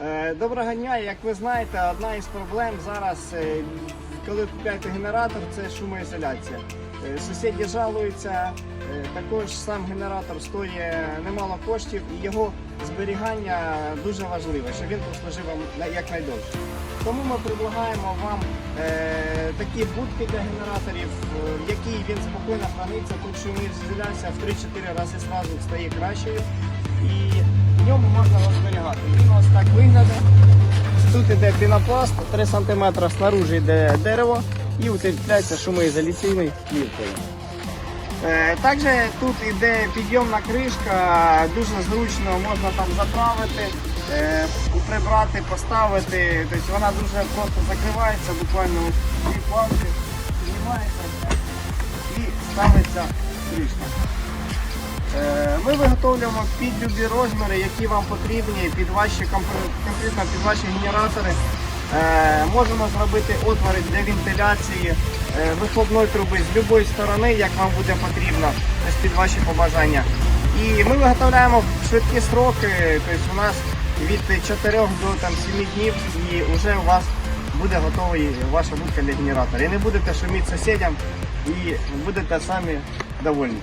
Е, Доброго дня. Як ви знаєте, одна із проблем зараз, е, коли купуєте генератор, це шумоізоляція. Е, Сусіди жалуються, також сам генератор стоїть немало коштів і його зберігання дуже важливо, щоб він прослужив вам якнайдовше. Тому ми предлагаємо вам такі будки для генераторів, в якій він спокійно храниться. Тут шумоізоляція в 3-4 рази зразу стає кращою. І в ньому можна його Іде пінопласт, 3 см снаружи йде дерево і утепляється шумоізоляційною плівкою. Е, Також тут іде підйомна кришка, дуже зручно можна там заправити, е, прибрати, поставити. Тобто вона дуже просто закривається, буквально дві планки, знімається і ставиться кришка. Ми виготовлюємо під любі розміри, які вам потрібні, під ваші конкретно під ваші генератори. Е, Можемо зробити отвори для вентиляції е, вихлопної труби з будь-якої сторони, як вам буде потрібно, під ваші побажання. І ми виготовляємо швидкі строки, тобто у нас від 4 до там, 7 днів і вже у вас буде готовий ваша будка для генератора. І не будете шуміти сусідям і будете самі довольні.